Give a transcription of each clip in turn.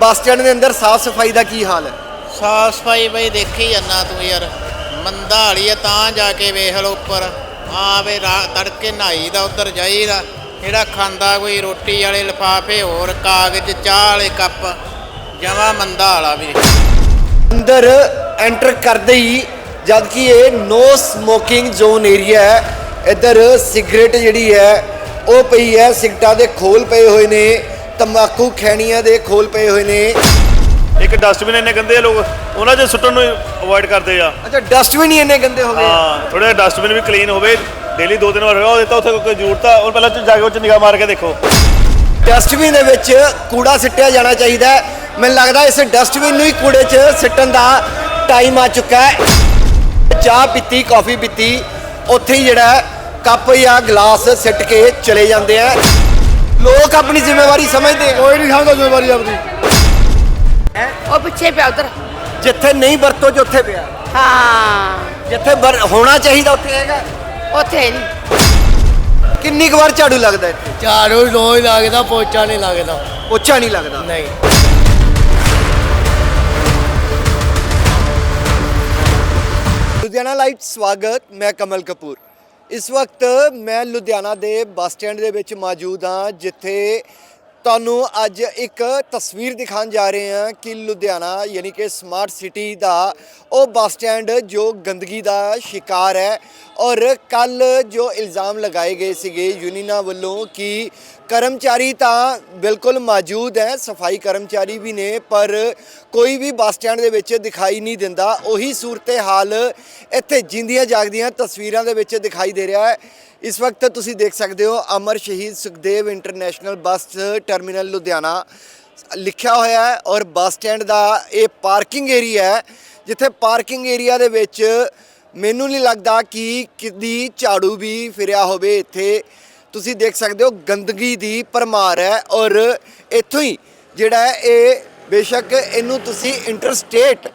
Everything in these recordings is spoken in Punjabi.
ਬੱਸ ਸਟੈਂਡ ਦੇ ਅੰਦਰ ਸਾਫ਼ ਸਫ਼ਾਈ ਦਾ ਕੀ ਹਾਲ ਹੈ? ਸਾਫ਼ ਸਫ਼ਾਈ ਬਈ ਦੇਖੀ ਜੰਨਾ ਤੂੰ ਯਾਰ। ਮੰਦਾ ਹਾਲੀ ਆ ਤਾਂ ਜਾ ਕੇ ਵੇਖ ਲੋ ਉੱਪਰ। ਆ ਵੇ ਰਾ- ਤੜਕੇ ਨਹਾਈ ਦਾ ਉਧਰ ਜਾਈਦਾ। ਜਿਹੜਾ ਖਾਂਦਾ ਕੋਈ ਰੋਟੀ ਵਾਲੇ ਲਿਫਾਫੇ ਹੋਰ ਕਾਗਜ਼ ਚਾਹ ਵਾਲੇ ਕੱਪ। ਜਮਾ ਮੰਦਾ ਹਾਲਾ ਵੀਰੇ। ਅੰਦਰ ਐਂਟਰ ਕਰਦੇ ਹੀ ਜਦ ਕਿ ਇਹ ਨੋ ਸਮੋਕਿੰਗ ਜ਼ੋਨ ਏਰੀਆ ਹੈ ਇੱਧਰ ਸਿਗਰਟ ਜਿਹੜੀ ਹੈ ਉਹ ਪਈ ਹੈ ਸਿਗਰਟਾਂ ਦੇ ਖੋਲ ਪਏ ਹੋਏ ਨੇ। ਤੰਬਾਕੂ ਖੈਣੀਆਂ ਦੇ ਖੋਲ ਪਏ ਹੋਏ ਨੇ। ਇੱਕ ਡਸਟਬਿਨ ਇੰਨੇ ਗੰਦੇ ਆ ਲੋਕ ਉਹਨਾਂ 'ਚ ਸੁੱਟਣ ਨੂੰ ਅਵੋਇਡ ਕਰਦੇ ਆ। ਅੱਛਾ ਡਸਟਬਿਨ ਹੀ ਇੰਨੇ ਗੰਦੇ ਹੋ ਗਏ ਹਾਂ ਥੋੜਾ ਡਸਟਬਿਨ ਵੀ ਕਲੀਨ ਹੋਵੇ ਡੇਲੀ ਦੋ ਦਿਨ ਵਾਰ ਹੋਇਆ ਉਹਦੇ ਤਾਂ ਉੱਥੇ ਕੋਈ ਜ਼ਰੂਰਤ ਆ। ਉਹ ਪਹਿਲਾਂ ਜਾ ਕੇ ਉਹ 'ਚ ਨਿਗਾਹ ਮਾਰ ਕੇ ਦੇਖੋ। ਡਸਟਬਿਨ ਦੇ ਵਿੱਚ ਕੂੜਾ ਸਿੱਟਿਆ ਜਾਣਾ ਚਾਹੀਦਾ ਮੈਨੂੰ ਲੱਗਦਾ ਇਸ ਡਸਟਬਿਨ ਨੂੰ ਹੀ ਕੂੜੇ 'ਚ ਸਿੱਟਣ ਦਾ ਟਾਈਮ ਆ ਚੁੱਕਾ ਹੈ। ਚਾਹ ਪੀਤੀ ਕਾਫੀ ਪੀਤੀ ਉੱਥੇ ਹੀ ਜਿਹੜਾ ਕੱਪ ਜਾਂ ਗਲਾਸ ਸਿੱਟ ਕੇ ਚਲੇ ਜਾਂਦੇ ਆ। ਲੋਕ ਆਪਣੀ ਜ਼ਿੰਮੇਵਾਰੀ ਸਮਝਦੇ ਆ। ਕੋਈ ਨਹੀਂ ਸਮਝਦਾ ਜ਼ਿੰਮੇਵਾਰੀ ਆਪਣੀ ਉਹ ਪਿੱਛੇ ਪਿਆ ਉਧਰ। ਜਿੱਥੇ ਨਹੀਂ ਵਰਤੋ ਜੋ ਉੱਥੇ ਪਿਆ। ਹਾਂ। ਜਿੱਥੇ ਵਰ- ਹੋਣਾ ਚਾਹੀਦਾ ਉੱਥੇ ਹੈਗਾ। ਉੱਥੇ ਨਹੀਂ। ਕਿੰਨੀ ਕੁ ਵਾਰ ਝਾੜੂ ਲੱਗਦਾ ਇੱਥੇ? ਝਾੜੂ ਰੋਜ਼ ਲੱਗਦਾ ਪੋਚਾ ਨਹੀਂ ਲੱਗਦਾ। ਪੋਚਾ ਨਹੀਂ ਲੱਗਦਾ? ਨਹੀਂ। ਲੁਧਿਆਣਾ ਲਾਈਵ ਸਵਾਗਤ ਮੈਂ ਕਮਲ ਕਪੂਰ। ਇਸ ਵਕਤ ਮੈਂ ਲੁਧਿਆਣਾ ਦੇ ਬੱਸ ਸਟੈਂਡ ਦੇ ਵਿੱਚ ਮੌਜੂਦ ਹਾਂ ਜਿੱਥੇ ਤੁਹਾਨੂੰ ਅੱਜ ਇੱਕ ਤਸਵੀਰ ਦਿਖਾਉਣ ਜਾ ਰਹੇ ਹਾਂ ਕਿ ਲੁਧਿਆਣਾ ਯਾਨੀ ਕਿ ਸਮਾਰਟ ਸਿਟੀ ਦਾ ਉਹ ਬੱਸ ਸਟੈਂਡ ਜੋ ਗੰਦਗੀ ਦਾ ਸ਼ਿਕਾਰ ਹੈ ਔਰ ਕੱਲ ਜੋ ਇਲਜ਼ਾਮ ਲਗਾਏ ਗਏ ਸੀਗੇ ਯੂਨੀਨਾ ਵੱਲੋਂ ਕਿ ਕਰਮਚਾਰੀ ਤਾਂ ਬਿਲਕੁਲ ਮੌਜੂਦ ਹੈ, ਸਫ਼ਾਈ ਕਰਮਚਾਰੀ ਵੀ ਨੇ, ਪਰ ਕੋਈ ਵੀ ਬੱਸ ਸਟੈਂਡ ਦੇ ਵਿੱਚ ਦਿਖਾਈ ਨਹੀਂ ਦਿੰਦਾ। ਉਹੀ ਸੂਰਤ ਹਾਲ ਇੱਥੇ ਜਿੰਦੀਆਂ ਜਾਗਦੀਆਂ ਤਸਵੀਰਾਂ ਦੇ ਵਿੱਚ ਦਿਖਾਈ ਦੇ ਰਿਹਾ ਹੈ। ਇਸ ਵਕਤ ਤੁਸੀਂ ਦੇਖ ਸਕਦੇ ਹੋ Amar Shaheed Sukhdev international bus terminal Ludhiana ਲਿਖਿਆ ਹੋਇਆ ਹੈ ਔਰ ਬੱਸ ਸਟੈਂਡ ਦਾ ਇਹ ਪਾਰਕਿੰਗ ਏਰੀਆ ਹੈ, ਜਿੱਥੇ ਪਾਰਕਿੰਗ ਏਰੀਆ ਦੇ ਵਿੱਚ ਮੈਨੂੰ ਨਹੀਂ ਲੱਗਦਾ ਕਿ ਕਿਦੀ ਝਾੜੂ ਵੀ ਫਿਰਿਆ ਹੋਵੇ ਇੱਥੇ। ਤੁਸੀਂ ਦੇਖ ਸਕਦੇ ਹੋ ਗੰਦਗੀ ਦੀ ਪਰਮਾਰ ਹੈ ਔਰ ਇੱਥੋਂ ਹੀ ਜਿਹੜਾ ਇਹ ਬੇਸ਼ੱਕ ਇਹਨੂੰ ਤੁਸੀਂ ਇੰਟਰਸਟੇਟ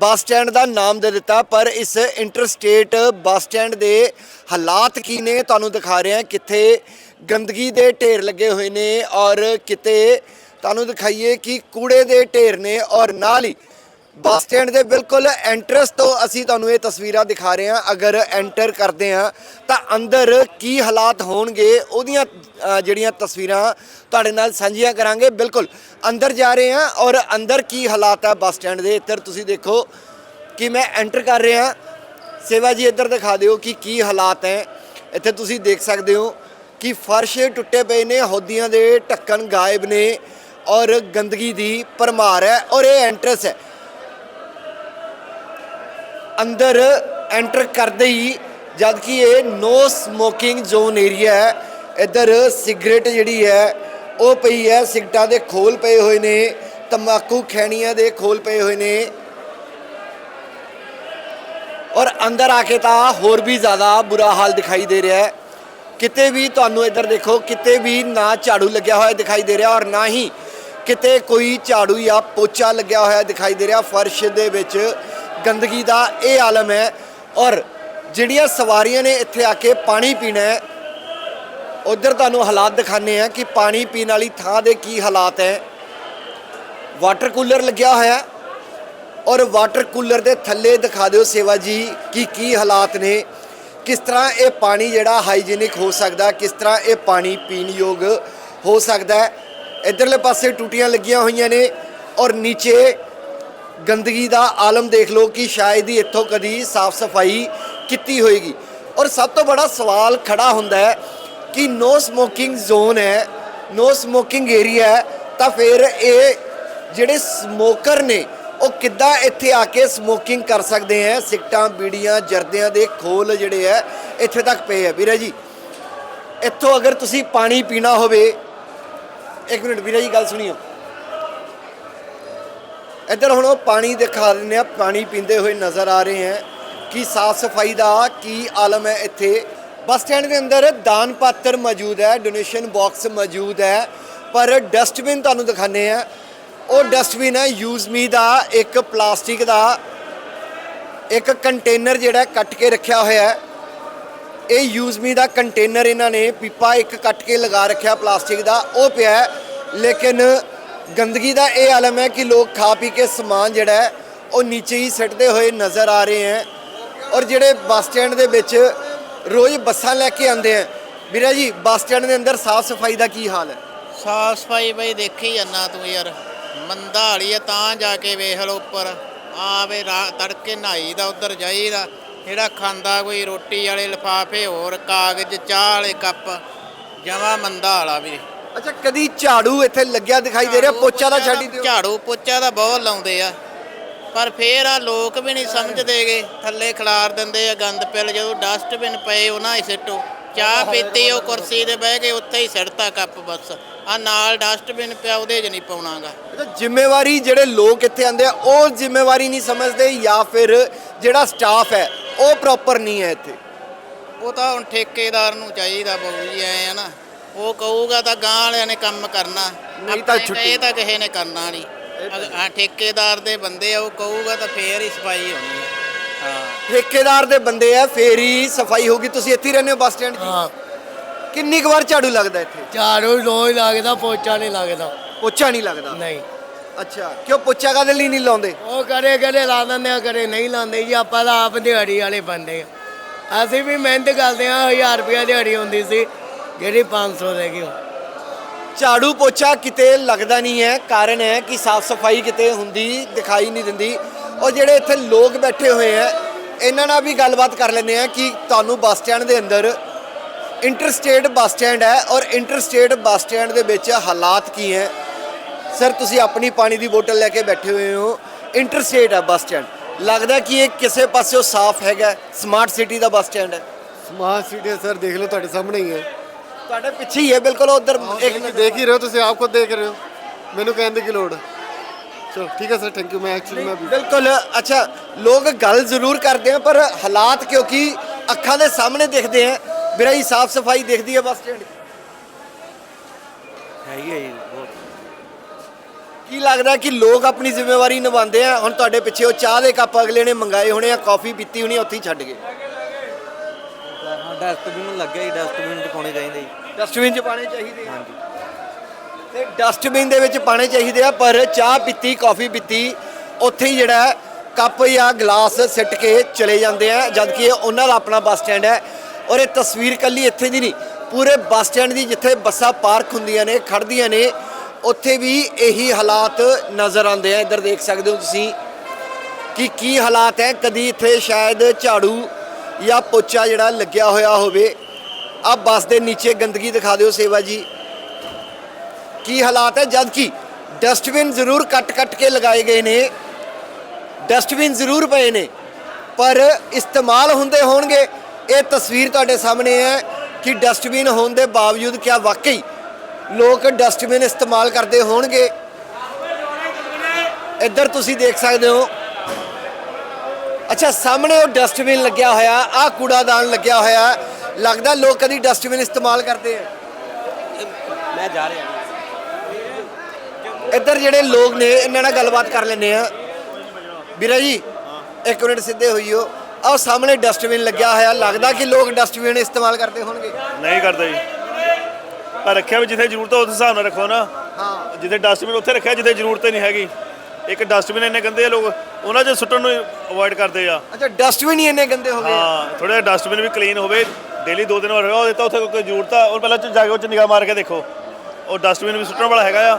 ਬੱਸ ਸਟੈਂਡ ਦਾ ਨਾਮ ਦੇ ਦਿੱਤਾ, ਪਰ ਇਸ ਇੰਟਰਸਟੇਟ ਬੱਸ ਸਟੈਂਡ ਦੇ ਹਾਲਾਤ ਕੀ ਨੇ ਤੁਹਾਨੂੰ ਦਿਖਾ ਰਹੇ ਹਾਂ। ਕਿੱਥੇ ਗੰਦਗੀ ਦੇ ਢੇਰ ਲੱਗੇ ਹੋਏ ਨੇ ਔਰ ਕਿਤੇ ਤੁਹਾਨੂੰ ਦਿਖਾਈਏ ਕਿ ਕੂੜੇ ਦੇ ਢੇਰ ਨੇ ਔਰ ਨਾਲ ਹੀ ਬੱਸ ਸਟੈਂਡ ਦੇ ਬਿਲਕੁਲ ਐਂਟਰਸ ਤੋਂ ਅਸੀਂ ਤੁਹਾਨੂੰ ਇਹ ਤਸਵੀਰਾਂ ਦਿਖਾ ਰਹੇ ਹਾਂ। ਅਗਰ ਐਂਟਰ ਕਰਦੇ ਹਾਂ ਤਾਂ ਅੰਦਰ ਕੀ ਹਾਲਾਤ ਹੋਣਗੇ ਉਹਦੀਆਂ ਅ, ਜਿਹੜੀਆਂ ਤਸਵੀਰਾਂ ਤੁਹਾਡੇ ਨਾਲ ਸਾਂਝੀਆਂ ਕਰਾਂਗੇ। ਬਿਲਕੁਲ ਅੰਦਰ ਜਾ ਰਹੇ ਹਾਂ ਔਰ ਅੰਦਰ ਕੀ ਹਾਲਾਤ ਹੈ ਬੱਸ ਸਟੈਂਡ ਦੇ ਇੱਧਰ ਤੁਸੀਂ ਦੇਖੋ ਕਿ ਮੈਂ ਐਂਟਰ ਕਰ ਰਿਹਾ ਸੇਵਾ ਜੀ ਇੱਧਰ ਦਿਖਾ ਦਿਓ ਕਿ ਕੀ ਹਾਲਾਤ ਹੈ। ਇੱਥੇ ਤੁਸੀਂ ਦੇਖ ਸਕਦੇ ਹੋ ਕਿ ਫਰਸ਼ ਟੁੱਟੇ ਪਏ ਨੇ ਹੌਦੀਆਂ ਦੇ ਢੱਕਣ ਗਾਇਬ ਨੇ ਔਰ ਗੰਦਗੀ ਦੀ ਭਰਮਾਰ ਹੈ ਔਰ ਇਹ ਐਂਟਰਸ ਹੈ। ਅੰਦਰ ਐਂਟਰ ਕਰਦੇ ਹੀ ਜਦ ਕਿ ਇਹ ਨੋ ਸਮੋਕਿੰਗ ਜ਼ੋਨ ਏਰੀਆ ਹੈ, ਇੱਧਰ ਸਿਗਰਟ ਜਿਹੜੀ ਹੈ, ਉਹ ਪਈ ਹੈ, ਸਿਗਟਾਂ ਦੇ ਖੋਲ ਪਏ ਹੋਏ ਨੇ, ਤੰਬਾਕੂ ਖੈਣੀਆਂ ਦੇ ਖੋਲ ਪਏ ਹੋਏ ਨੇ। ਔਰ ਅੰਦਰ ਆ ਕੇ ਤਾਂ ਹੋਰ ਵੀ ਜ਼ਿਆਦਾ ਬੁਰਾ ਹਾਲ ਦਿਖਾਈ ਦੇ ਰਿਹਾ ਹੈ। ਕਿਤੇ ਵੀ ਤੁਹਾਨੂੰ ਇੱਧਰ ਦੇਖੋ, ਕਿਤੇ ਵੀ ਨਾ ਝਾੜੂ ਲੱਗਿਆ ਹੋਇਆ ਦਿਖਾਈ ਦੇ ਰਿਹਾ, ਔਰ ਨਾ ਹੀ ਕਿਤੇ ਕੋਈ ਝਾੜੂ ਜਾਂ ਪੋਚਾ ਲੱਗਿਆ ਹੋਇਆ ਦਿਖਾਈ ਦੇ ਰਿਹਾ, ਫਰਸ਼ ਦੇ ਵਿੱਚ। ਗੰਦਗੀ ਦਾ ਇਹ ਆਲਮ ਹੈ ਔਰ ਜਿਹੜੀਆਂ ਸਵਾਰੀਆਂ ਨੇ ਇੱਥੇ ਆ ਕੇ ਪਾਣੀ ਪੀਣਾ ਹੈ, ਉਧਰ ਤੁਹਾਨੂੰ ਹਾਲਾਤ ਦਿਖਾਣੇ ਆ ਕਿ ਪਾਣੀ ਪੀਣ ਵਾਲੀ ਥਾਂ ਦੇ ਕੀ ਹਾਲਾਤ ਹੈ। ਵਾਟਰ ਕੂਲਰ ਲੱਗਿਆ ਹੋਇਆ ਔਰ ਵਾਟਰ ਕੂਲਰ ਦੇ ਥੱਲੇ ਦਿਖਾ ਦਿਓ ਸੇਵਾ ਜੀ ਕਿ ਕੀ ਹਾਲਾਤ ਨੇ। ਕਿਸ ਤਰ੍ਹਾਂ ਇਹ ਪਾਣੀ ਜਿਹੜਾ ਹਾਈਜੀਨਿਕ ਹੋ ਸਕਦਾ, ਕਿਸ ਤਰ੍ਹਾਂ ਇਹ ਪਾਣੀ ਪੀਣ ਯੋਗ ਹੋ ਸਕਦਾ ਹੈ। ਇਧਰਲੇ ਪਾਸੇ ਟੂਟੀਆਂ ਲੱਗੀਆਂ ਹੋਈਆਂ ਨੇ ਔਰ ਨੀਚੇ ਗੰਦਗੀ ਦਾ ਆਲਮ ਦੇਖ ਲਓ ਕਿ ਸ਼ਾਇਦ ਹੀ ਇੱਥੋਂ ਕਦੀ ਸਾਫ਼ ਸਫ਼ਾਈ ਕੀਤੀ ਹੋਏਗੀ। ਔਰ ਸਭ ਤੋਂ ਬੜਾ ਸਵਾਲ ਖੜਾ ਹੁੰਦਾ ਹੈ ਕਿ ਨੋ ਸਮੋਕਿੰਗ ਜ਼ੋਨ ਹੈ ਨੋ ਸਮੋਕਿੰਗ ਏਰੀਆ ਹੈ, ਤਾਂ ਫਿਰ ਇਹ ਜਿਹੜੇ ਸਮੋਕਰ ਨੇ, ਉਹ ਕਿੱਦਾਂ ਇੱਥੇ ਆ ਕੇ ਸਮੋਕਿੰਗ ਕਰ ਸਕਦੇ ਹੈ? ਸਿਗਟਾਂ, ਬੀੜੀਆਂ, ਜਰਦਿਆਂ ਦੇ ਖੋਲ ਜਿਹੜੇ ਹੈ, ਇੱਥੇ ਤੱਕ ਪਏ ਆ ਵੀਰੇ ਜੀ, ਇੱਥੋਂ ਅਗਰ ਤੁਸੀਂ ਪਾਣੀ ਪੀਣਾ ਹੋਵੇ, ਇੱਕ ਮਿੰਟ, ਵੀਰੇ ਜੀ, ਗੱਲ ਸੁਣਿਓ। ਇੱਧਰ ਹੁਣ ਉਹ ਪਾਣੀ ਦਿਖਾ ਦਿੰਦੇ ਆ, ਪਾਣੀ ਪੀਂਦੇ ਹੋਏ ਨਜ਼ਰ ਆ ਰਹੇ ਹੈ। ਕਿ ਸਾਫ਼ ਸਫ਼ਾਈ ਦਾ ਕੀ ਆਲਮ ਹੈ ਇੱਥੇ? ਬੱਸ ਸਟੈਂਡ ਦੇ ਅੰਦਰ ਦਾਨ ਪਾਤਰ ਮੌਜੂਦ ਹੈ, ਡੋਨੇਸ਼ਨ ਬਾਕਸ ਮੌਜੂਦ ਹੈ, ਪਰ ਡਸਟਬਿਨ ਤੁਹਾਨੂੰ ਦਿਖਾਣੇ ਆ ਉਹ ਡਸਟਬਿਨ ਹੈ ਯੂਜ਼ ਮੀ ਦਾ, ਇੱਕ ਪਲਾਸਟਿਕ ਦਾ, ਇੱਕ ਕੰਟੇਨਰ ਜਿਹੜਾ ਕੱਟ ਕੇ ਰੱਖਿਆ ਹੋਇਆ ਹੈ। ਇਹ ਯੂਜ਼ ਮੀ ਦਾ ਕੰਟੇਨਰ ਇਹਨਾਂ ਨੇ, ਪੀਪਾ ਇੱਕ ਕੱਟ ਕੇ ਲਗਾ ਰੱਖਿਆ ਪਲਾਸਟਿਕ ਦਾ, ਉਹ ਪਿਆ ਲੇਕਿਨ ਗੰਦਗੀ ਦਾ ਇਹ ਆਲਮ ਹੈ ਕਿ ਲੋਕ ਖਾ ਪੀ ਕੇ ਸਮਾਨ ਜਿਹੜਾ ਹੈ, ਉਹ ਨੀਚੇ ਹੀ ਸਿੱਟਦੇ ਹੋਏ ਨਜ਼ਰ ਆ ਰਹੇ ਹੈ। ਔਰ ਜਿਹੜੇ ਬੱਸ ਸਟੈਂਡ ਦੇ ਵਿੱਚ ਰੋਜ਼ ਬੱਸਾਂ ਲੈ ਕੇ ਆਉਂਦੇ ਹੈ, ਵੀਰਾ ਜੀ, ਬੱਸ ਸਟੈਂਡ ਦੇ ਅੰਦਰ ਸਾਫ਼ ਸਫ਼ਾਈ ਦਾ ਕੀ ਹਾਲ ਹੈ? ਸਾਫ਼ ਸਫ਼ਾਈ ਬਈ ਦੇਖੀ ਜੰਨਾ ਤੂੰ ਯਾਰ। ਮੰਦਾ ਹਾਲੀ ਹੈ ਤਾਂ ਜਾ ਕੇ ਵੇਖ ਲੋ ਉੱਪਰ। ਆਵੇ ਤੜਕੇ ਨਹਾਈ ਦਾ ਉਧਰ ਜਾਈਦਾ। ਜਿਹੜਾ ਖਾਂਦਾ ਕੋਈ ਰੋਟੀ ਵਾਲੇ, ਲਿਫਾਫੇ ਹੋਰ, ਕਾਗਜ਼, ਚਾਹ ਵਾਲੇ ਕੱਪ। ਜਮਾ ਮੰਦਾ ਹਾਲਾ ਵੀਰੇ। ਅੱਛਾ ਕਦੀ ਝਾੜੂ ਇੱਥੇ ਲੱਗਿਆ ਦਿਖਾਈ ਦੇ ਰਿਹਾ? ਪੋਚਾ ਦਾ ਛੱਡੀ ਦਿਓ। ਝਾੜੂ ਪੋਚਾ ਦਾ ਬਹੁਤ ਲਾਉਂਦੇ ਆ। ਪਰ ਫੇਰ ਆ ਲੋਕ ਵੀ ਨਹੀਂ ਸਮਝਦੇਗੇ। ਥੱਲੇ ਖਿਲਾਰ ਦਿੰਦੇ ਆ ਗੰਦ ਪਿਲ ਜਦੋਂ ਡਸਟਬਿਨ ਪਏ ਉਹਨਾਂ ਹੀ ਸਿੱਟੋ। ਚਾਹ ਪੀਤੀ ਉਹ ਕੁਰਸੀ ਤੇ ਬਹਿ ਕੇ ਉੱਥੇ ਹੀ ਸਿੱਟਤਾ ਕੱਪ ਬਸ। ਆ ਨਾਲ ਡਸਟਬਿਨ ਪਿਆ ਉਹਦੇ 'ਚ ਨਹੀਂ ਪਾਉਣਾਗਾ। ਅੱਛਾ ਜ਼ਿੰਮੇਵਾਰੀ ਜਿਹੜੇ ਲੋਕ ਇੱਥੇ ਆਉਂਦੇ ਆ ਉਹ ਜ਼ਿੰਮੇਵਾਰੀ ਨਹੀਂ ਸਮਝਦੇ ਜਾਂ ਫਿਰ ਜਿਹੜਾ ਸਟਾਫ ਹੈ ਉਹ ਪ੍ਰੋਪਰ ਨਹੀਂ ਹੈ ਇੱਥੇ? ਉਹ ਤਾਂ ਹੁਣ ਠੇਕੇਦਾਰ ਨੂੰ ਚਾਹੀਦਾ ਬਾਬੂ ਜੀ ਐ ਆ ਨਾ। ਉਹ ਕਹੂਗਾ ਤਾਂ ਗਾਂ ਵਾਲਿਆਂ ਨੇ ਕੰਮ ਕਰਨਾ। ਨਹੀਂ ਤਾਂ ਆਪਣੇ ਛੁੱਟੀ। ਕਹੇ ਤਾਂ ਕਿਸੇ ਨੇ ਕਰਨਾ ਨਹੀਂ। ਆ ਠੇਕੇਦਾਰ ਦੇ ਬੰਦੇ ਆ ਉਹ ਕਹੂਗਾ ਤਾਂ ਫੇਰ ਹੀ ਸਫ਼ਾਈ ਹੋਣੀ ਆ। ਹਾਂ। ਠੇਕੇਦਾਰ ਦੇ ਬੰਦੇ ਆ ਫੇਰ ਹੀ ਸਫ਼ਾਈ ਹੋਗੀ ਤੁਸੀਂ ਇੱਥੇ ਹੀ ਰਹਿੰਦੇ ਹੋ ਬੱਸ ਸਟੈਂਡ 'ਚ ਹਾਂ। ਕਿੰਨੀ ਕੁ ਵਾਰ ਝਾੜੂ ਲੱਗਦਾ ਇੱਥੇ? ਝਾੜੂ ਰੋਜ਼ ਲੱਗਦਾ ਪੋਚਾ ਨਹੀਂ ਲੱਗਦਾ। ਪੋਚਾ ਨਹੀਂ ਲੱਗਦਾ? ਨਹੀਂ। ਅੱਛਾ। ਕਿਉਂ ਪੋਚਾ ਕਾਦੇ ਲਈ ਨਹੀਂ ਲਾਉਂਦੇ? ਉਹ ਕਰੇ ਕਰੇ ਲਾ ਦਿੰਦੇ ਆ ਕਰੇ ਨਹੀਂ ਲਾਉਂਦੇ ਜੀ। ਆਪਾਂ ਤਾਂ ਆਪ ਦਿਹਾੜੀ ਵਾਲੇ ਬੰਦੇ ਆ। ਅਸੀਂ ਵੀ ਮਿਹਨਤ ਕਰਦੇ ਆ 1000 ਰੁਪਇਆ ਦਿਹਾੜੀ ਹੁੰਦੀ ਸੀ। ਜਿਹੜੀ 500 ਰਹਿ ਗਈ। ਝਾੜੂ ਪੋਚਾ ਕਿਤੇ ਲੱਗਦਾ ਨਹੀਂ ਹੈ। ਕਾਰਨ ਹੈ ਕਿ ਸਾਫ਼ ਸਫ਼ਾਈ ਕਿਤੇ ਹੁੰਦੀ ਦਿਖਾਈ ਨਹੀਂ ਦਿੰਦੀ। ਔਰ ਜਿਹੜੇ ਇੱਥੇ ਲੋਕ ਬੈਠੇ ਹੋਏ ਆ ਇਹਨਾਂ ਨਾਲ ਵੀ ਗੱਲਬਾਤ ਕਰ ਲੈਂਦੇ ਆ ਕਿ ਤੁਹਾਨੂੰ ਬੱਸ ਸਟੈਂਡ ਦੇ ਅੰਦਰ ਇੰਟਰਸਟੇਟ ਬੱਸ ਸਟੈਂਡ ਹੈ ਔਰ ਇੰਟਰਸਟੇਟ ਬੱਸ ਸਟੈਂਡ ਦੇ ਵਿੱਚ ਹਾਲਾਤ ਕੀ ਹੈ? ਸਰ ਤੁਸੀਂ ਆਪਣੀ ਪਾਣੀ ਦੀ ਬੋਤਲ ਲੈ ਕੇ ਬੈਠੇ ਹੋਏ ਹੋ। ਇੰਟਰਸਟੇਟ ਹੈ ਬੱਸ ਸਟੈਂਡ। ਲੱਗਦਾ ਕਿ ਇਹ ਕਿਸੇ ਪਾਸਿਓਂ ਸਾਫ਼ ਹੈਗਾ ਸਮਾਰਟ ਸਿਟੀ ਦਾ ਬੱਸ ਸਟੈਂਡ ਹੈ। ਸਮਾਰਟ ਸਿਟੀ ਸਰ ਦੇਖ ਲਓ ਤੁਹਾਡੇ ਸਾਹਮਣੇ ਹੀ ਹੈ। ਤੁਹਾਡੇ ਪਿੱਛੇ ਹੀ ਹੈ ਬਿਲਕੁਲ ਉਧਰ ਇੱਕ ਦੇਖ ਹੀ ਰਹੇ ਹੋ ਤੁਸੀਂ ਆਪ ਖੁਦ ਦੇਖ ਰਹੇ ਹੋ। ਮੈਨੂੰ ਕਹਿਣ ਦੀ ਕੀ ਲੋੜ ਚਲੋ ਠੀਕ ਹੈ ਸਰ ਥੈਂਕ ਯੂ ਮੈਂ ਐਕਚੁਅਲੀ ਮੈਂ ਬਿਲਕੁਲ ਅੱਛਾ ਲੋਕ ਗੱਲ ਜ਼ਰੂਰ ਕਰਦੇ ਆ ਪਰ ਹਾਲਾਤ ਕਿਉਂਕਿ ਅੱਖਾਂ ਦੇ ਸਾਹਮਣੇ ਦਿਖਦੇ ਆ ਜੀ ਸਾਫ਼ ਸਫ਼ਾਈ ਦਿਖਦੀ ਹੈ ਬੱਸ ਸਟੈਂਡ। ਹੈਗੀ ਹੈ ਜੀ ਬਹੁਤ। ਕੀ ਲੱਗਦਾ ਕਿ ਲੋਕ ਆਪਣੀ ਜ਼ਿੰਮੇਵਾਰੀ ਨਿਭਾਉਂਦੇ ਆ? ਹੁਣ ਤੁਹਾਡੇ ਪਿੱਛੇ ਉਹ ਚਾਹ ਦੇ ਕੱਪ ਅਗਲੇ ਨੇ ਮੰਗਾਏ ਹੋਣੇ ਆ ਕਾਫੀ ਪੀਤੀ ਹੋਣੀ ਆ, ਉੱਥੇ ਹੀ ਛੱਡ ਗਏ। ਡਸਟਬਿਨ ਲੱਗਿਆ ਜੀ ਡਸਟਬਿਨ ਚ ਪਾਉਣੇ ਚਾਹੀਦੇ ਜੀ। ਡਸਟਬਿਨ 'ਚ ਪਾਣੇ ਚਾਹੀਦੇ ਆ। ਤੇ ਡਸਟਬਿਨ ਦੇ ਵਿੱਚ ਪਾਣੇ ਚਾਹੀਦੇ ਆ ਪਰ ਚਾਹ ਪੀਤੀ ਕਾਫੀ ਪੀਤੀ ਉੱਥੇ ਹੀ ਜਿਹੜਾ ਹੈ, ਕੱਪ ਜਾਂ ਗਲਾਸ ਸਿੱਟ ਕੇ ਚਲੇ ਜਾਂਦੇ ਆ ਜਦ ਕਿ ਇਹ ਉਹਨਾਂ ਦਾ ਆਪਣਾ ਬੱਸ ਸਟੈਂਡ ਹੈ। ਔਰ ਇਹ ਤਸਵੀਰ ਕੱਲੀ ਇੱਥੇ ਦੀ ਨਹੀਂ ਪੂਰੇ ਬੱਸ ਸਟੈਂਡ ਦੀ ਜਿੱਥੇ ਬੱਸਾਂ ਪਾਰਕ ਹੁੰਦੀਆਂ ਨੇ ਖੜਦੀਆਂ ਨੇ ਉੱਥੇ ਵੀ ਇਹੀ ਹਾਲਾਤ ਨਜ਼ਰ ਆਉਂਦੇ ਆ। ਇੱਧਰ ਦੇਖ ਸਕਦੇ ਹੋ ਤੁਸੀਂ ਕਿ ਕੀ ਹਾਲਾਤ ਹੈ। ਕਦੀ ਇੱਥੇ ਸ਼ਾਇਦ ਝਾੜੂ ਜਾਂ ਪੋਚਾ ਜਿਹੜਾ ਲੱਗਿਆ ਹੋਇਆ ਹੋਵੇ ਆ ਬੱਸ ਦੇ ਨੀਚੇ ਗੰਦਗੀ ਦਿਖਾ ਦਿਓ ਸੇਵਾ ਜੀ। ਕੀ ਹਾਲਾਤ ਹੈ? ਜਦ ਕਿ ਡਸਟਬਿਨ ਜ਼ਰੂਰ ਕੱਟ-ਕੱਟ ਕੇ ਲਗਾਏ ਗਏ ਨੇ ਡਸਟਬਿਨ ਜ਼ਰੂਰ ਪਏ ਨੇ, ਪਰ ਇਸਤੇਮਾਲ ਹੁੰਦੇ ਹੋਣਗੇ। ਇਹ ਤਸਵੀਰ ਤੁਹਾਡੇ ਸਾਹਮਣੇ ਹੈ ਕਿ ਡਸਟਬਿਨ ਹੋਣ ਦੇ ਬਾਵਜੂਦ ਕਿਆ ਵਾਕਈ ਲੋਕ ਡਸਟਬਿਨ ਇਸਤੇਮਾਲ ਕਰਦੇ ਹੋਣਗੇ। ਇੱਧਰ ਤੁਸੀਂ ਦੇਖ ਸਕਦੇ ਹੋ ਅੱਛਾ ਸਾਹਮਣੇ ਉਹ ਡਸਟਬਿਨ ਲੱਗਿਆ ਹੋਇਆ ਆ ਕੂੜਾਦਾਨ ਲੱਗਿਆ ਹੋਇਆ ਲੱਗਦਾ ਲੋਕ ਕਦੀ ਡਸਟਬਿਨ ਇਸਤੇਮਾਲ ਕਰਦੇ ਆ? ਮੈਂ ਜਾ ਰਿਹਾ। ਇੱਧਰ ਜਿਹੜੇ ਲੋਕ ਨੇ ਇਹਨਾਂ ਨਾਲ ਗੱਲਬਾਤ ਕਰ ਲੈਂਦੇ ਆ। ਵੀਰਾ ਜੀ ਇੱਕ ਮਿੰਟ ਸਿੱਧੇ ਹੋਈਓ। ਆਹ ਸਾਹਮਣੇ ਡਸਟਬਿਨ ਲੱਗਿਆ ਹੋਇਆ ਲੱਗਦਾ ਕਿ ਲੋਕ ਡਸਟਬਿਨ ਇਸਤੇਮਾਲ ਕਰਦੇ ਹੋਣਗੇ? ਨਹੀਂ ਕਰਦੇ ਜੀ। ਪਰ ਰੱਖਿਆ ਵੀ ਜਿੱਥੇ ਜ਼ਰੂਰਤ ਹੈ ਉਸ ਹਿਸਾਬ ਨਾਲ ਰੱਖੋ ਨਾ। ਹਾਂ। ਜਿੱਥੇ ਡਸਟਬਿਨ ਉੱਥੇ ਰੱਖਿਆ ਜਿੱਥੇ ਜ਼ਰੂਰਤ ਹੀ ਨਹੀਂ ਹੈਗੀ। ਇੱਕ ਡਸਟਬਿਨ ਇੰਨੇ ਗੰਦੇ ਆ ਲੋਕ। ਉਹਨਾਂ 'ਚ ਸੁੱਟਣ ਨੂੰ ਅਵੋਇਡ ਕਰਦੇ ਆ। ਅੱਛਾ ਡਸਟਬਿਨ ਹੀ ਇੰਨੇ ਗੰਦੇ ਹੋ ਗਏ। ਆ। ਹਾਂ ਥੋੜਾ ਡਸਟਬਿਨ ਵੀ ਕਲੀਨ ਹੋਵੇ ਡੇਲੀ ਦੋ ਦਿਨ ਵਾਰ ਹੋਇਆ ਉਹਦੇ ਤਾਂ ਉੱਥੇ ਕੋਈ ਜ਼ਰੂਰਤ ਆ ਉਹ ਪਹਿਲਾਂ ਜਾ ਕੇ ਉਹ 'ਚ ਨਿਗਾਹ ਮਾਰ ਕੇ ਦੇਖੋ। ਉਹ ਡਸਟਬਿਨ ਵੀ ਸੁੱਟਣ ਵਾਲਾ ਹੈਗਾ ਆ।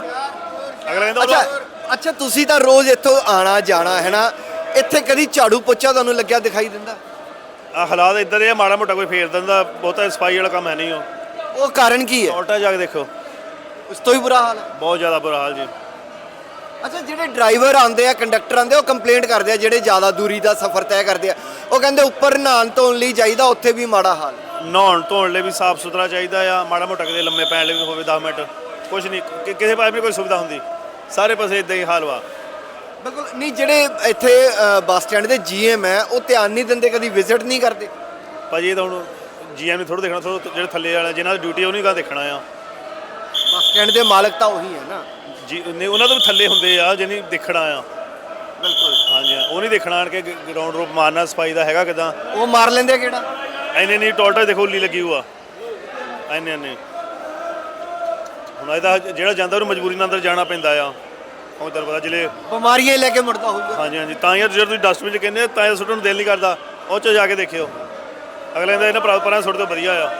ਅਗਲਾ ਕਹਿੰਦਾ ਅੱਛਾ ਉਹ ਅੱਛਾ ਤੁਸੀਂ ਤਾਂ ਰੋਜ਼ ਇੱਥੋਂ ਆਣਾ ਜਾਣਾ ਹੈ ਨਾ? ਇੱਥੇ ਕਦੀ ਝਾੜੂ ਪੋਚਾ ਤੁਹਾਨੂੰ ਲੱਗਿਆ ਦਿਖਾਈ ਦਿੰਦਾ? ਆ ਹਾਲਾਤ ਇੱਧਰ ਦੇ ਆ ਮਾੜਾ ਮੋਟਾ ਕੋਈ ਫੇਰ ਦਿੰਦਾ ਬਹੁਤਾ ਸਫ਼ਾਈ ਵਾਲਾ ਕੰਮ ਹੈ ਨਹੀਂ ਉਹ। ਉਹ ਕਾਰਨ ਕੀ ਹੈ? ਉਲਟਾ ਜਾ ਕੇ ਦੇਖੋ। ਉਸ ਤੋਂ ਹੀ ਬੁਰਾ ਹਾਲ ਹੈ। ਬਹੁਤ ਜ਼ਿਆਦਾ ਬੁਰਾ ਹਾਲ ਜੀ। ਅੱਛਾ ਜਿਹੜੇ ਡਰਾਈਵਰ ਆਉਂਦੇ ਆ ਕੰਡਕਟਰ ਆਉਂਦੇ ਆ, ਉਹ ਕੰਪਲੇਂਟ ਕਰਦੇ ਆ ਜਿਹੜੇ ਜ਼ਿਆਦਾ ਦੂਰੀ ਦਾ ਸਫ਼ਰ ਤੈਅ ਕਰਦੇ ਆ। ਉਹ ਕਹਿੰਦੇ ਉੱਪਰ ਨਹਾਉਣ ਧੋਣ ਲਈ ਜਾਈਦਾ ਉੱਥੇ ਵੀ ਮਾੜਾ ਹਾਲ। ਨਹਾਉਣ ਧੋਣ ਲਈ ਵੀ ਸਾਫ਼ ਸੁਥਰਾ ਚਾਹੀਦਾ ਆ ਮਾੜਾ ਮੋਟਾ ਕਿਤੇ ਲੰਮੇ ਪੈਣ ਲਈ ਵੀ ਹੋਵੇ 10 ਮਿੰਟ। ਕੁਝ ਨਹੀਂ ਕਿ- ਕਿਸੇ ਪਾਸੇ ਵੀ ਕੋਈ ਸੁਵਿਧਾ ਹੁੰਦੀ। ਸਾਰੇ ਪਾਸੇ ਇਦਾਂ ਹੀ ਹਾਲ ਵਾ। ਬਿਲਕੁਲ ਨਹੀਂ ਜਿਹੜੇ ਇੱਥੇ ਅ, ਬੱਸ ਸਟੈਂਡ ਦੇ ਜੀਐਮ ਹੈ ਉਹ ਧਿਆਨ ਨਹੀਂ ਦਿੰਦੇ ਕਦੀ ਵਿਜ਼ਿਟ ਨਹੀਂ ਕਰਦੇ। ਭਾਜੀ ਇਹ ਤਾਂ ਹੁਣ ਜੀਐਮ ਨੂੰ ਥੋੜਾ ਦੇਖਣਾ ਥੋੜਾ ਜਿਹੜੇ ਥੱਲੇ ਵਾਲੇ ਜਿਨ੍ਹਾਂ ਦੀ ਡਿਊਟੀ ਉਹਨੂੰ ਹੀ ਗਾ ਦੇਖਣਾ ਆ। ਬੱਸ ਸਟੈਂਡ ਦੇ ਮਾਲਕ ਤਾਂ ਉਹੀ ਹੈ ਨਾ। ਜੀ ਉਹਨਾਂ ਤੋਂ ਵੀ ਥੱਲੇ ਹੁੰਦੇ ਆ ਜਿਹਨੀ ਦੇਖਣਾ ਆ। ਬਿਲਕੁਲ। ਹਾਂਜੀ ਹਾਂ, ਉਹ ਨਹੀਂ ਦੇਖਣਾ ਆਣ ਕੇ ਗਰਾਊਂਡ ਰੂਪ ਮਾਰਨਾ ਸਫ਼ਾਈ ਦਾ ਹੈਗਾ ਕਿਦਾਂ? ਉਹ ਮਾਰ ਲੈਂਦੇ ਆ ਕਿਹੜਾ? ਐਨੇ ਨਹੀਂ ਟੋਲਟਾ ਦੇਖੋ ਉੱਲੀ ਲੱਗੀ ਹੋਆ। ਐਨੇ ਐਨੇ। ਹੁਣ ਇਹਦਾ ਜਿਹੜਾ ਜਾਂਦਾ ਉਹਨੂੰ ਮਜਬੂਰੀ ਨਾਲ ਅੰਦਰ ਜਾਣਾ ਪੈਂਦਾ ਆ। ਹੁਣ ਤੈਨੂੰ ਪਤਾ ਜਿਲੇ ਬਿਮਾਰੀਆਂ ਹੀ ਲੈ ਕੇ ਮੁੜਦਾ ਹੋਊਗਾ। ਹਾਂਜੀ ਹਾਂਜੀ। ਤਾਂ ਯਾਰ ਜਦੋਂ ਤੁਸੀਂ ਡਸਟਬਿਨ 'ਚ ਕਹਿੰਦੇ ਆ, ਤਾਂ ਇਹ ਸੁੱਟਣ ਨੂੰ ਦਿਲ ਨਹੀਂ ਕਰਦਾ। ਉਹ 'ਚ ਜਾ ਕੇ ਦੇਖਿਓ। ਅਗਲੇ ਦਾ ਇਹਨਾਂ ਪਰਾਂ ਪਰਾਂ ਸੁੱਟ ਤੋਂ ਵਧੀਆ ਆ।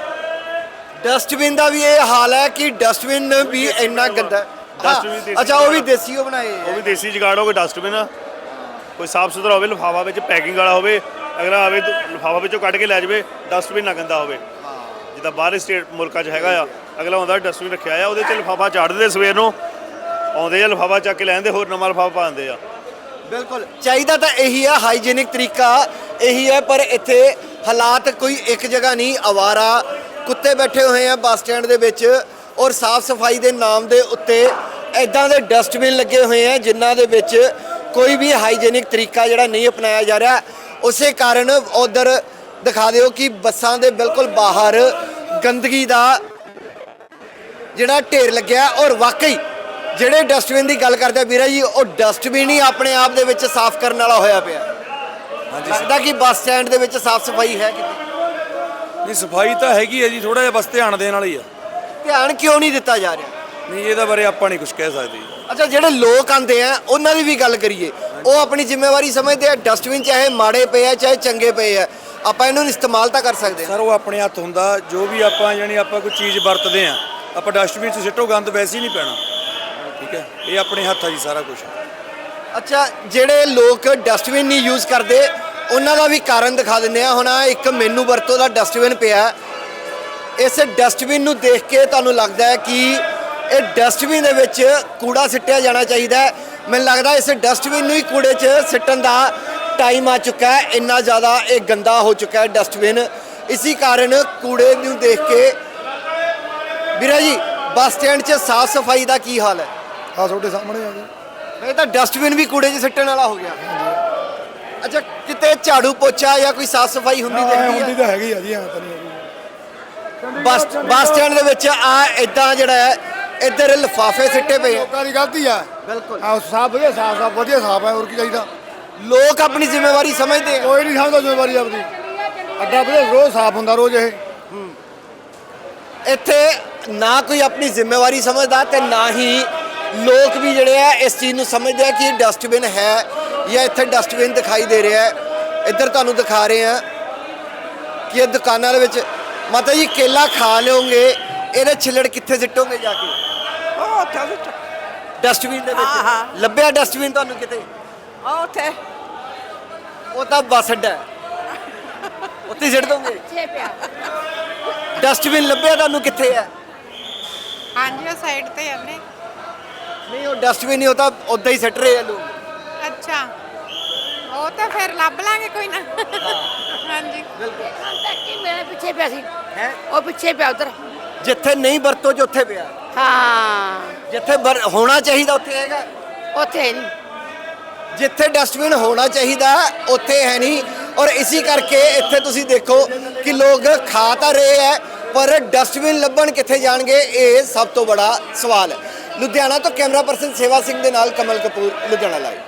ਡਸਟਬਿਨ ਦਾ ਵੀ ਇਹ ਹਾਲ ਹੈ ਕਿ ਡਸਟਬਿਨ ਵੀ ਇੰਨਾ ਗੰਦਾ ਹੈ। ਡਸਟਬਿਨ ਹਾਂ, ਦੇਸੀ ਅੱਛਾ ਉਹ ਵੀ। ਦੇਸੀ ਉਹ ਬਣਾਏ ਉਹ। ਵੀ ਦੇਸੀ ਜਗਾੜ ਹੋਵੇ ਡਸਟਬਿਨ ਕੋਈ ਸਾਫ਼ ਸੁਥਰਾ ਹੋਵੇ ਲਿਫਾਫਾ ਵਿੱਚ ਪੈਕਿੰਗ ਵਾਲਾ ਹੋਵੇ ਅਗਲਾ ਆਵੇ ਲਿਫਾਫਾ ਵਿੱਚੋਂ ਕੱਢ ਕੇ ਲੈ ਜਾਵੇ ਡਸਟਬਿਨ ਨਾ ਗੰਦਾ ਹੋਵੇ। ਜਿੱਦਾਂ ਬਾਹਰ ਸਟੇਟ ਮੁਲਕਾਂ 'ਚ ਹੈਗਾ ਆ ਅਗਲਾ ਆਉਂਦਾ ਡਸਟਬਿਨ ਰੱਖਿਆ ਆ ਉਹਦੇ 'ਚ ਲਿਫਾਫਾ ਚਾੜ ਦਿੰਦੇ ਸਵੇਰ ਨੂੰ। ਆਉਂਦੇ ਆ ਲਿਫਾਫਾ ਚੱਕ ਕੇ ਲੈ ਜਾਂਦੇ ਹੋਰ ਨਵਾਂ ਲਿਫਾਫਾ ਪਾ ਦਿੰਦੇ ਆ। ਬਿਲਕੁਲ। ਚਾਹੀਦਾ ਤਾਂ ਇਹੀ ਹੈ ਹਾਈਜੀਨਿਕ ਤਰੀਕਾ ਇਹੀ ਹੈ ਪਰ ਇੱਥੇ ਹਾਲਾਤ ਕੋਈ ਇੱਕ ਜਗ੍ਹਾ ਨਹੀਂ ਆਵਾਰਾ ਕੁੱਤੇ ਬੈਠੇ ਹੋਏ ਆ ਬੱਸ ਸਟੈਂਡ ਦੇ ਵਿੱਚ। ਔਰ ਸਾਫ਼ ਸਫ਼ਾਈ ਦੇ ਨਾਮ ਦੇ ਉੱਤੇ ਐਦਾਂ ਦੇ ਡਸਟਬਿਨ ਲੱਗੇ ਹੋਏ ਆ ਜਿਨ੍ਹਾਂ ਦੇ ਵਿੱਚ ਕੋਈ ਵੀ ਹਾਈਜੀਨਿਕ ਤਰੀਕਾ ਜਿਹੜਾ ਨਹੀਂ ਅਪਣਾਇਆ ਜਾ ਰਿਹਾ। ਉਸੇ ਕਾਰਨ ਉਧਰ ਦਿਖਾ ਦਿਓ ਕਿ ਬੱਸਾਂ ਦੇ ਬਿਲਕੁਲ ਬਾਹਰ ਗੰਦਗੀ ਦਾ ਜਿਹੜਾ ਢੇਰ ਲੱਗਿਆ ਔਰ ਵਾਕਈ ਜਿਹੜੇ ਡਸਟਬਿਨ ਦੀ ਗੱਲ ਕਰਦੇ ਆ ਵੀਰਾ ਜੀ ਉਹ ਡਸਟਬਿਨ ਹੀ ਆਪਣੇ ਆਪ ਦੇ ਵਿੱਚ ਸਾਫ਼ ਕਰਨ ਵਾਲਾ ਹੋਇਆ ਪਿਆ। ਹਾਂਜੀ ਲੱਗਦਾ ਕਿ ਬੱਸ ਸਟੈਂਡ ਦੇ ਵਿੱਚ ਸਾਫ਼ ਸਫ਼ਾਈ ਹੈ ਕਿਤੇ? ਨਹੀਂ ਸਫ਼ਾਈ ਤਾਂ ਹੈਗੀ ਹੈ ਜੀ ਥੋੜਾ ਜਿਹਾ ਬਸ ਧਿਆਨ ਦੇਣ ਵਾਲੀ ਆ। ਧਿਆਨ ਕਿਉਂ ਨਹੀਂ ਦਿੱਤਾ ਜਾ ਰਿਹਾ? ਨਹੀਂ ਇਹਦਾ ਬਾਰੇ ਆਪਾਂ ਨਹੀਂ ਕੁਝ ਕਹਿ ਸਕਦੇ। ਅੱਛਾ ਜਿਹੜੇ ਲੋਕ ਆਂਦੇ ਆ ਉਹਨਾਂ ਦੀ ਵੀ ਗੱਲ ਕਰੀਏ। ਉਹ ਆਪਣੀ ਜ਼ਿੰਮੇਵਾਰੀ ਸਮਝਦੇ ਆ ਡਸਟਬਿਨ ਚਾਹੇ ਮਾੜੇ ਪਏ ਆ ਚਾਹੇ ਚੰਗੇ ਪਏ ਆ। ਆਪਾਂ ਇਹਨੂੰ ਇਸਤੇਮਾਲ ਤਾਂ ਕਰ ਸਕਦੇ। ਆ ਸਰ ਉਹ ਆਪਣੇ ਹੱਥ ਹੁੰਦਾ ਜੋ ਵੀ ਆਪਾਂ ਯਾਨੀ ਆਪਾਂ ਕੋਈ ਚੀਜ਼ ਵਰਤਦੇ ਆ ਆਪਾਂ ਡਸਟਬਿਨ 'ਚ ਸਿੱਟੋ ਗੰਦ ਵੈਸੇ ਹੀ ਨਹੀਂ ਪੈਣਾ। ਠੀਕ ਹੈ? ਇਹ ਆਪਣੇ ਹੱਥ ਆ ਜੀ ਸਾਰਾ ਕੁਝ ਅੱਛਾ ਜਿਹੜੇ ਲੋਕ ਡਸਟਬਿਨ ਨਹੀਂ ਯੂਜ਼ ਕਰਦੇ ਉਹਨਾਂ ਦਾ ਵੀ ਕਾਰਨ ਦਿਖਾ ਦਿੰਦੇ ਆ। ਹੁਣ ਇੱਕ ਮੈਨੂੰ ਵਰਤੋਂ ਦਾ ਡਸਟਬਿਨ ਪਿਆ। ਇਸ ਡਸਟਬਿਨ ਨੂੰ ਦੇਖ ਕੇ ਤੁਹਾਨੂੰ ਲੱਗਦਾ ਹੈ ਕਿ ਇਹ ਡਸਟਬਿਨ ਦੇ ਵਿੱਚ ਕੂੜਾ ਸਿੱਟਿਆ ਜਾਣਾ ਚਾਹੀਦਾ ਹੈ। ਮੈਨੂੰ ਲੱਗਦਾ ਇਸ ਡਸਟਬਿਨ ਨੂੰ ਹੀ ਕੂੜੇ 'ਚ ਸਿੱਟਣ ਦਾ ਟਾਈਮ ਆ ਚੁੱਕਾ ਹੈ। ਇੰਨਾ ਜ਼ਿਆਦਾ ਇਹ ਗੰਦਾ ਹੋ ਚੁੱਕਾ ਹੈ ਡਸਟਬਿਨ ਇਸੇ ਕਾਰਨ ਕੂੜੇ ਨੂੰ ਦੇਖ ਕੇ ਵੀਰਾ ਜੀ ਬੱਸ ਸਟੈਂਡ 'ਚ ਸਾਫ਼ ਸਫ਼ਾਈ ਦਾ ਕੀ ਹਾਲ ਹੈ? ਆ ਤੁਹਾਡੇ ਸਾਹਮਣੇ ਆ ਜੀ ਮੈਂ ਤਾਂ ਡਸਟਬਿਨ ਵੀ ਕੂੜੇ 'ਚ ਸਿੱਟਣ ਵਾਲਾ ਹੋ ਗਿਆ। ਅੱਛਾ ਕਿਤੇ ਝਾੜੂ ਪੋਚਾ ਜਾਂ ਕੋਈ ਸਾਫ਼ ਸਫ਼ਾਈ ਹੁੰਦੀ ਦੇਖਦੀ ਤਾਂ ਹੈਗੀ ਆ ਜੀ ਹਾਂ ਤਾਂ ਨਹੀਂ ਹੈਗੀ। ਬੱਸ ਬੱਸ ਸਟੈਂਡ ਦੇ ਵਿੱਚ ਆ ਇਦਾਂ ਜਿਹੜਾ ਹੈ ਇੱਧਰ ਲਿਫਾਫੇ ਸਿੱਟੇ ਪਏ ਆ। ਲੋਕਾਂ ਦੀ ਗਲਤੀ ਆ। ਬਿਲਕੁਲ। ਆ ਸਾਫ਼ ਵਧੀਆ ਸਾਫ਼ ਸਾਫ਼ ਵਧੀਆ ਸਾਫ਼ ਹੈ ਹੋਰ ਕੀ ਚਾਹੀਦਾ? ਲੋਕ ਆਪਣੀ ਜ਼ਿੰਮੇਵਾਰੀ ਸਮਝਦੇ ਆ। ਕੋਈ ਨਹੀਂ ਸਮਝਦਾ ਜ਼ਿੰਮੇਵਾਰੀ ਆਪਦੀ। ਅੱਡਾ ਵਧੀਆ ਰੋਜ਼ ਸਾਫ਼ ਹੁੰਦਾ ਰੋਜ਼ ਇਹ। ਇੱਥੇ ਨਾ ਕੋਈ ਆਪਣੀ ਜ਼ਿੰਮੇਵਾਰੀ ਸਮਝਦਾ ਤੇ ਨਾ ਹੀ ਲੋਕ ਵੀ ਜਿਹੜੇ ਆ ਇਸ ਚੀਜ਼ ਨੂੰ ਸਮਝਦੇ ਆ ਕਿ ਇਹ ਡਸਟਬਿਨ ਹੈ ਜਾਂ ਇੱਥੇ ਡਸਟਬਿਨ ਦਿਖਾਈ ਦੇ ਰਿਹਾ ਹੈ। ਇੱਧਰ ਤੁਹਾਨੂੰ ਦਿਖਾ ਰਹੇ ਆ ਕਿ ਇਹ ਦੁਕਾਨਾਂ ਦੇ ਵਿੱਚ ਮਾਤਾ ਜੀ ਕੇਲਾ ਖਾ ਲਿਓਗੇ ਇਹਦੇ ਛਿੱਲੜ ਕਿੱਥੇ ਸਿੱਟੋਗੇ ਜਾ ਕੇ? ਉਹ ਉੱਥੇ ਉੱਥੇ ਡਸਟਬਿਨ ਦੇ ਹਾਂ, ਵਿੱਚ। ਲੱਭਿਆ ਡਸਟਬਿਨ ਤੁਹਾਨੂੰ ਕਿਤੇ? ਉਹ ਉੱਥੇ। ਉਹ ਤਾਂ ਬੱਸ ਅੱਡਾ ਹੈ। ਉੱਥੇ ਹੀ ਸਿੱਟ ਦੋਗੇ? ਪਿੱਛੇ ਪਿਆ। ਡਸਟਬਿਨ ਲੱਭਿਆ ਤੁਹਾਨੂੰ ਕਿੱਥੇ ਹੈ? ਹਾਂਜੀ ਉਹ ਸਾਈਡ ਤੇ ਹਲੇ ਨਹੀਂ ਉਹ ਡਸਟਬਿਨ ਨਹੀਂ ਉਹ ਤਾਂ ਉਦਾਂ ਹੀ ਸਿੱਟ ਰਹੇ ਆ ਲੋਕ। ਅੱਛਾ। ਉਹ ਤਾਂ ਫਿਰ ਲੱਭ ਲਾਂਗੇ ਕੋਈ ਨਾ। ਹਾਂਜੀ। ਕਹਿੰਦਾ ਕਿ ਮੈਂ ਪਿੱਛੇ ਪਿਆ ਸੀ। ਹੈ? ਉਹ ਪਿੱਛੇ ਪਿਆ ਉਧਰ। ਜਿੱਥੇ ਨਹੀਂ ਵਰਤੋ ਜੋ ਉੱਥੇ ਪਿਆ। ਹਾਂ। ਜਿੱਥੇ ਵਰ- ਹੋਣਾ ਚਾਹੀਦਾ ਉੱਥੇ ਹੈਗਾ। ਉੱਥੇ ਹੈ ਨਹੀਂ ਜਿੱਥੇ ਡਸਟਬਿਨ ਹੋਣਾ ਚਾਹੀਦਾ ਉੱਥੇ ਹੈ ਨਹੀਂ ਔਰ ਇਸੇ ਕਰਕੇ ਇੱਥੇ ਤੁਸੀਂ ਦੇਖੋ ਕਿ ਲੋਕ ਖਾ ਤਾਂ ਰਹੇ ਹੈ ਪਰ ਡਸਟਬਿਨ ਲੱਭਣ ਕਿੱਥੇ ਜਾਣਗੇ ਇਹ ਸਭ ਤੋਂ ਬੜਾ ਸਵਾਲ ਹੈ। ਲੁਧਿਆਣਾ ਤੋਂ ਕੈਮਰਾ ਪਰਸਨ ਸੇਵਾ ਸਿੰਘ ਦੇ ਨਾਲ ਕਮਲ ਕਪੂਰ ਲੁਧਿਆਣਾ ਲਾਈਵ